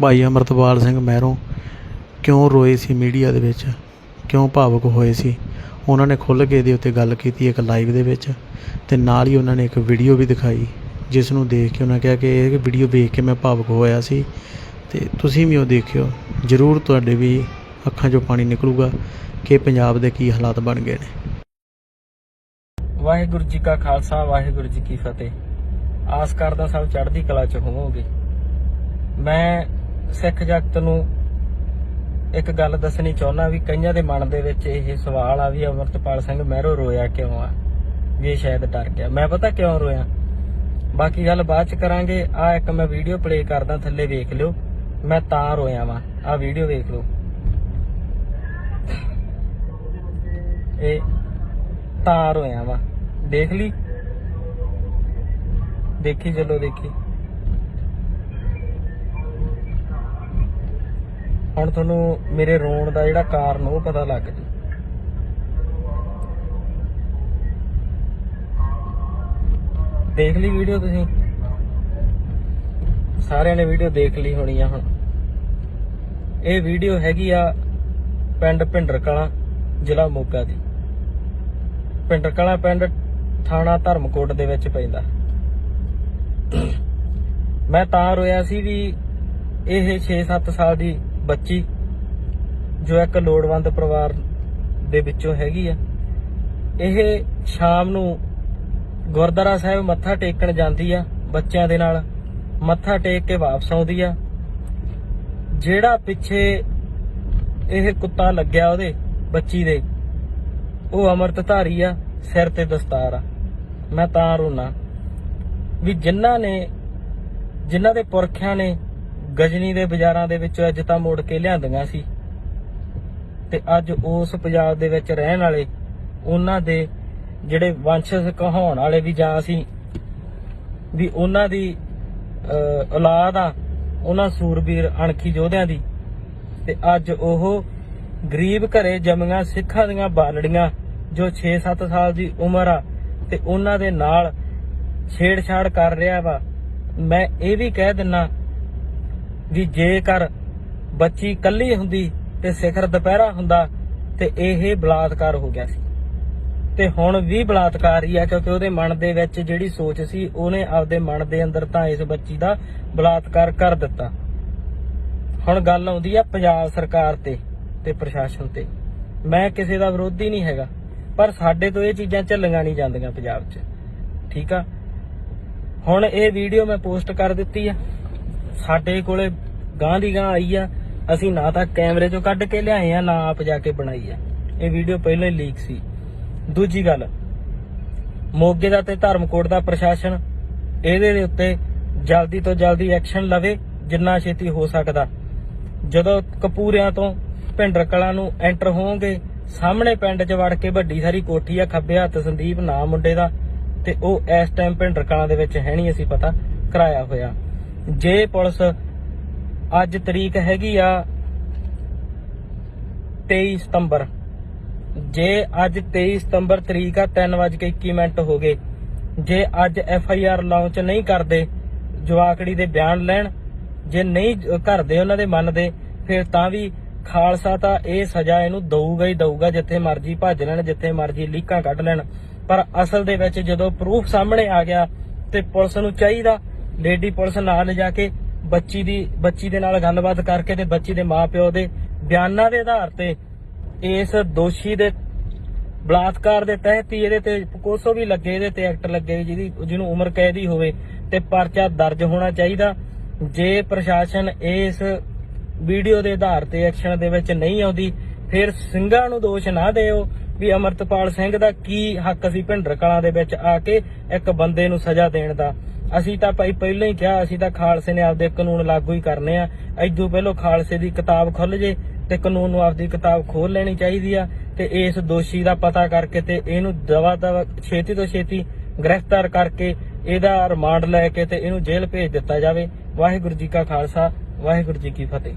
ਭਾਈ ਅਮਰਤਪਾਲ ਸਿੰਘ ਮਹਿਰੋਂ ਕਿਉਂ ਰੋਏ ਸੀ ਮੀਡੀਆ ਦੇ ਵਿੱਚ? ਕਿਉਂ ਭਾਵੁਕ ਹੋਏ ਸੀ? ਉਹਨਾਂ ਨੇ ਖੁੱਲ੍ਹ ਕੇ ਇਹਦੇ ਉੱਤੇ ਗੱਲ ਕੀਤੀ ਇੱਕ ਲਾਈਵ ਦੇ ਵਿੱਚ ਤੇ ਨਾਲ ਹੀ ਉਹਨਾਂ ਨੇ ਇੱਕ ਵੀਡੀਓ ਵੀ ਦਿਖਾਈ ਜਿਸ ਨੂੰ ਦੇਖ ਕੇ ਉਹਨਾਂ ਕਿਹਾ ਕਿ ਇਹ ਵੀਡੀਓ ਵੇਖ ਕੇ ਮੈਂ ਭਾਵੁਕ ਹੋਇਆ ਸੀ ਤੇ ਤੁਸੀਂ ਵੀ ਉਹ ਦੇਖਿਓ। ਜ਼ਰੂਰ ਤੁਹਾਡੇ ਵੀ ਅੱਖਾਂ 'ਚੋਂ ਪਾਣੀ ਨਿਕਲੂਗਾ ਕਿ ਪੰਜਾਬ ਦੇ ਕੀ ਹਾਲਾਤ ਬਣ ਗਏ ਨੇ। ਵਾਹਿਗੁਰੂ ਜੀ ਕਾ ਖਾਲਸਾ, ਵਾਹਿਗੁਰੂ ਜੀ ਕੀ ਫਤਿਹ। ਆਸ ਕਰਦਾ ਸਭ ਚੜ੍ਹਦੀ ਕਲਾ ਚ ਹੋਵੋਗੇ। ਮੈਂ ਸਿੱਖ ਜਗਤ ਨੂੰ ਇੱਕ ਗੱਲ ਦੱਸਣੀ ਚਾਹੁੰਦਾ ਵੀ ਕਈਆਂ ਦੇ ਮਨ ਦੇ ਵਿੱਚ ਇਹ ਸਵਾਲ ਆ ਵੀ ਅਮਰਤਪਾਲ ਸਿੰਘ ਮਹਿਰੋ ਰੋਇਆ ਕਿਉਂ ਆ? ਵੀ ਸ਼ਾਇਦ ਡਰ ਗਿਆ। ਮੈਂ ਪਤਾ ਕਿਉਂ ਰੋਇਆ? ਬਾਕੀ ਗੱਲ ਬਾਅਦ ਚ ਕਰਾਂਗੇ। ਆ ਇੱਕ ਮੈਂ ਵੀਡੀਓ ਪਲੇ ਕਰਦਾ, ਥੱਲੇ ਵੇਖ ਲਿਓ। ਮੈਂ ਤਾਂ ਰੋਇਆ ਵਾਂ। ਆ ਵੀਡੀਓ ਵੇਖ ਲਓ। ਇਹ ਤਾਂ ਰੋਇਆ ਵਾਂ। ਦੇਖ ਲਈ? ਦੇਖੀ ਚਲੋ ਦੇਖੀ। ਹੁਣ ਤੁਹਾਨੂੰ ਮੇਰੇ ਰੋਣ ਦਾ ਜਿਹੜਾ ਕਾਰਨ ਉਹ ਪਤਾ ਲੱਗ ਜੂ। ਦੇਖ ਲਈ ਵੀਡੀਓ ਤੁਸੀਂ? ਸਾਰਿਆਂ ਨੇ ਵੀਡੀਓ ਦੇਖ ਲਈ ਹੋਣੀ ਆ ਹੁਣ। ਇਹ ਵੀਡੀਓ ਹੈਗੀ ਆ ਪਿੰਡ ਭਿੰਡਰ ਕਲਾਂ ਜ਼ਿਲ੍ਹਾ ਮੋਗਾ ਦੀ। ਭਿੰਡਰ ਕਲਾਂ ਪਿੰਡ ਥਾਣਾ ਧਰਮਕੋਟ ਦੇ ਵਿੱਚ ਪੈਂਦਾ। ਮੈਂ ਤਾਂ ਰੋਇਆ ਸੀ ਵੀ ਇਹ 6-7 ਸਾਲ ਦੀ ਬੱਚੀ ਜੋ ਇੱਕ ਲੋੜਵੰਦ ਪਰਿਵਾਰ ਦੇ ਵਿੱਚੋਂ ਹੈਗੀ ਆ, ਇਹ ਸ਼ਾਮ ਨੂੰ ਗੁਰਦੁਆਰਾ ਸਾਹਿਬ ਮੱਥਾ ਟੇਕਣ ਜਾਂਦੀ ਆ ਬੱਚਿਆਂ ਦੇ ਨਾਲ, ਮੱਥਾ ਟੇਕ ਕੇ ਵਾਪਸ ਆਉਂਦੀ ਆ। ਜਿਹੜਾ ਪਿੱਛੇ ਇਹ ਕੁੱਤਾ ਲੱਗਿਆ ਉਹਦੇ, ਬੱਚੀ ਦੇ, ਉਹ ਅੰਮ੍ਰਿਤਧਾਰੀ ਆ, ਸਿਰ ਤੇ ਦਸਤਾਰ ਆ। ਮੈਂ ਤਾਂ ਰੋਣਾ ਵੀ ਜਿਨ੍ਹਾਂ ਨੇ, ਜਿਨ੍ਹਾਂ ਦੇ ਪੁਰਖਿਆਂ ਨੇ ਗਜਨੀ ਦੇ ਬਾਜ਼ਾਰਾਂ ਦੇ ਵਿੱਚੋਂ ਇੱਜ਼ਤਾਂ ਮੋੜ ਕੇ ਲਿਆਂਦੀਆਂ ਸੀ। ਤੇ ਅੱਜ ਉਸ ਪੰਜਾਬ ਦੇ ਵਿੱਚ ਰਹਿਣ ਵਾਲੇ ਉਹਨਾਂ ਦੇ ਜਿਹੜੇ ਵੰਸ਼ਜ ਕਹਾਉਣ ਵਾਲੇ ਵੀ ਜਾਂ ਅਸੀਂ ਵੀ ਉਹਨਾਂ ਦੀ ਔਲਾਦ ਆ, ਉਹਨਾਂ ਸੂਰਬੀਰ ਅਣਖੀ ਯੋਧਿਆਂ ਦੀ। ਤੇ ਅੱਜ ਉਹ ਗਰੀਬ ਘਰੇ ਜੰਮੀਆਂ ਸਿੱਖਾਂ ਦੀਆਂ ਬਾਲੜੀਆਂ ਜੋ 6-7 ਸਾਲ ਦੀ ਉਮਰ ਆ ਤੇ ਉਹਨਾਂ ਦੇ ਨਾਲ ਛੇੜਛਾੜ ਕਰ ਰਿਹਾ ਵਾ। ਮੈਂ ਇਹ ਵੀ ਕਹਿ ਦਿੰਨਾ ਵੀ ਜੇਕਰ ਬੱਚੀ ਕੱਲੀ ਹੁੰਦੀ ਤੇ ਸਿਖਰ ਦੁਪਹਿਰਾ ਹੁੰਦਾ, ਤੇ ਇਹ ਬਲਾਤਕਾਰ ਹੋ ਗਿਆ ਸੀ। ਤੇ ਹੁਣ ਵੀ ਬਲਾਤਕਾਰ ਹੀ ਆ, ਕਿਉਂਕਿ ਉਹਦੇ ਮਨ ਦੇ ਵਿੱਚ ਜਿਹੜੀ ਸੋਚ ਸੀ, ਉਹਨੇ ਆਪਦੇ ਮਨ ਦੇ ਅੰਦਰ ਤਾਂ ਇਸ ਬੱਚੀ ਦਾ ਬਲਾਤਕਾਰ ਕਰ ਦਿੱਤਾ। ਹੁਣ ਗੱਲ ਆਉਂਦੀ ਆ ਪੰਜਾਬ ਸਰਕਾਰ ਤੇ ਤੇ ਪ੍ਰਸ਼ਾਸਨ ਤੇ। ਮੈਂ ਕਿਸੇ ਦਾ ਵਿਰੋਧੀ ਨਹੀਂ ਹੈਗਾ, ਪਰ ਸਾਡੇ ਤੋਂ ਇਹ ਚੀਜ਼ਾਂ ਚੱਲੀਆਂ ਨਹੀਂ ਜਾਂਦੀਆਂ ਪੰਜਾਬ 'ਚ। ਠੀਕ ਆ? ਹੁਣ ਇਹ ਵੀਡੀਓ ਮੈਂ ਪੋਸਟ ਕਰ ਦਿੱਤੀ ਆ। ਸਾਡੇ ਕੋਲੇ ਗਾਂ ਦੀ ਗਾਂ ਆਈ ਆ, ਅਸੀਂ ਨਾ ਤਾਂ ਕੈਮਰੇ 'ਚੋਂ ਕੱਢ ਕੇ ਲਿਆਏ ਆ, ਨਾ ਆਪ ਜਾ ਕੇ ਬਣਾਈ ਆ। ਇਹ ਵੀਡੀਓ ਪਹਿਲਾਂ ਹੀ ਲੀਕ ਸੀ। ਦੂਜੀ ਗੱਲ, ਮੋਗੇ ਦਾ ਤੇ ਧਰਮਕੋਟ ਦਾ ਪ੍ਰਸ਼ਾਸਨ ਇਹਦੇ ਦੇ ਉੱਤੇ ਜਲਦੀ ਤੋਂ ਜਲਦੀ ਐਕਸ਼ਨ ਲਵੇ, ਜਿੰਨਾ ਛੇਤੀ ਹੋ ਸਕਦਾ। ਜਦੋਂ ਕਪੂਰਿਆਂ ਤੋਂ ਭਿੰਡਰ ਕਲਾਂ ਨੂੰ ਐਂਟਰ ਹੋਣਗੇ, ਸਾਹਮਣੇ ਪਿੰਡ 'ਚ ਵੜ ਕੇ ਵੱਡੀ ਸਾਰੀ ਕੋਠੀ ਆ, ਖੱਬੇ ਹੱਥ ਸੰਦੀਪ ਨਾਮ ਮੁੰਡੇ ਦਾ, ਤੇ ਉਹ ਇਸ ਟਾਈਮ ਭਿੰਡਰ ਕਲਾਂ ਦੇ ਵਿੱਚ ਹੈ ਨਹੀਂ ਅਸੀਂ ਪਤਾ, ਕਰਾਇਆ ਹੋਇਆ। ਜੇ ਪੁਲਿਸ ਅੱਜ ਤਰੀਕ ਹੈਗੀ ਆ 23 ਸਤੰਬਰ, ਜੇ ਅੱਜ 23 ਸਤੰਬਰ ਤਰੀਕ ਆ 3:21 ਮਿੰਟ ਹੋ ਗਏ, ਜੇ ਅੱਜ ਐਫ ਆਈ ਆਰ ਲਾਂਚ ਨਹੀਂ ਕਰਦੇ, ਜਵਾਕੜੀ ਦੇ ਬਿਆਨ ਲੈਣ, ਜੇ ਨਹੀਂ ਕਰਦੇ ਉਹਨਾਂ ਦੇ ਮੰਨਦੇ ਫਿਰ ਤਾਂ ਵੀ ਖਾਲਸਾ ਤਾਂ ਇਹ ਸਜ਼ਾ ਇਹਨੂੰ ਦਊਗਾ ਹੀ ਦਊਗਾ, ਜਿੱਥੇ ਮਰਜ਼ੀ ਭੱਜ ਲੈਣ, ਜਿੱਥੇ ਮਰਜ਼ੀ ਲੀਕਾਂ ਕੱਢ ਲੈਣ। ਪਰ ਅਸਲ ਦੇ ਵਿੱਚ ਜਦੋਂ ਪ੍ਰੂਫ ਸਾਹਮਣੇ ਆ ਗਿਆ ਤੇ ਪੁਲਿਸ ਨੂੰ ਚਾਹੀਦਾ ਲੇਡੀ ਪੁਲਿਸ ਨਾਲ ਲਿਜਾ ਕੇ ਬੱਚੀ ਦੀ, ਬੱਚੀ ਦੇ ਨਾਲ ਗੱਲਬਾਤ ਕਰਕੇ ਤੇ ਬੱਚੀ ਦੇ ਮਾਪਿਓ ਦੇ ਬਿਆਨਾਂ ਦੇ ਆਧਾਰ ਤੇ ਇਸ ਦੋਸ਼ੀ ਦੇ ਬਲਾਤਕਾਰ ਦੇ ਤਹਿਤ ਹੀ ਇਹਦੇ ਤੇ ਕੋਸੋ ਵੀ ਲੱਗੇ, ਇਹਦੇ ਤੇ ਐਕਟ ਲੱਗੇ ਜਿਹਦੀ, ਜਿਹਨੂੰ ਉਮਰ ਕੈਦ ਹੀ ਹੋਵੇ ਤੇ ਪਰਚਾ ਦਰਜ ਹੋਣਾ ਚਾਹੀਦਾ। ਜੇ ਪ੍ਰਸ਼ਾਸਨ ਇਸ ਵੀਡੀਓ ਦੇ ਆਧਾਰ ਤੇ ਐਕਸ਼ਨ ਦੇ ਵਿੱਚ ਨਹੀਂ ਆਉਂਦੀ, ਫਿਰ ਸਿੰਘਾਂ ਨੂੰ ਦੋਸ਼ ਨਾ ਦਿਓ ਵੀ ਅਮਰਤਪਾਲ ਸਿੰਘ ਦਾ ਕੀ ਹੱਕ ਸੀ ਭਿੰਡਰ ਕਲਾਂ ਦੇ ਵਿੱਚ ਆ ਕੇ ਇੱਕ ਬੰਦੇ ਨੂੰ ਸਜ਼ਾ ਦੇਣ ਦਾ। ਅਸੀਂ ਤਾਂ ਭਾਈ ਪਹਿਲਾਂ ਹੀ ਕਿਹਾ, ਅਸੀਂ ਤਾਂ ਖਾਲਸੇ ਨੇ ਆਪਦੇ ਕਾਨੂੰਨ ਲਾਗੂ ਹੀ ਕਰਨੇ ਆ। ਐਦੋਂ ਪਹਿਲਾਂ ਖਾਲਸੇ ਦੀ ਕਿਤਾਬ ਖੁੱਲ ਜੇ ਤੇ ਕਾਨੂੰਨ ਨੂੰ ਆਪਦੀ ਕਿਤਾਬ ਖੋਲ ਲੈਣੀ ਚਾਹੀਦੀ ਆ ਤੇ ਇਸ ਦੋਸ਼ੀ ਦਾ ਪਤਾ ਕਰਕੇ ਤੇ ਇਹਨੂੰ ਦਵਾ ਦਵਾ ਛੇਤੀ ਤੋਂ ਛੇਤੀ ਗ੍ਰਿਫਤਾਰ ਕਰਕੇ ਇਹਦਾ ਰਿਮਾਂਡ ਲੈ ਕੇ ਤੇ ਇਹਨੂੰ ਜੇਲ੍ਹ ਭੇਜ ਦਿੱਤਾ ਜਾਵੇ। ਵਾਹਿਗੁਰੂ ਜੀ ਕਾ ਖਾਲਸਾ, ਵਾਹਿਗੁਰੂ ਜੀ ਕੀ ਫਤਿਹ।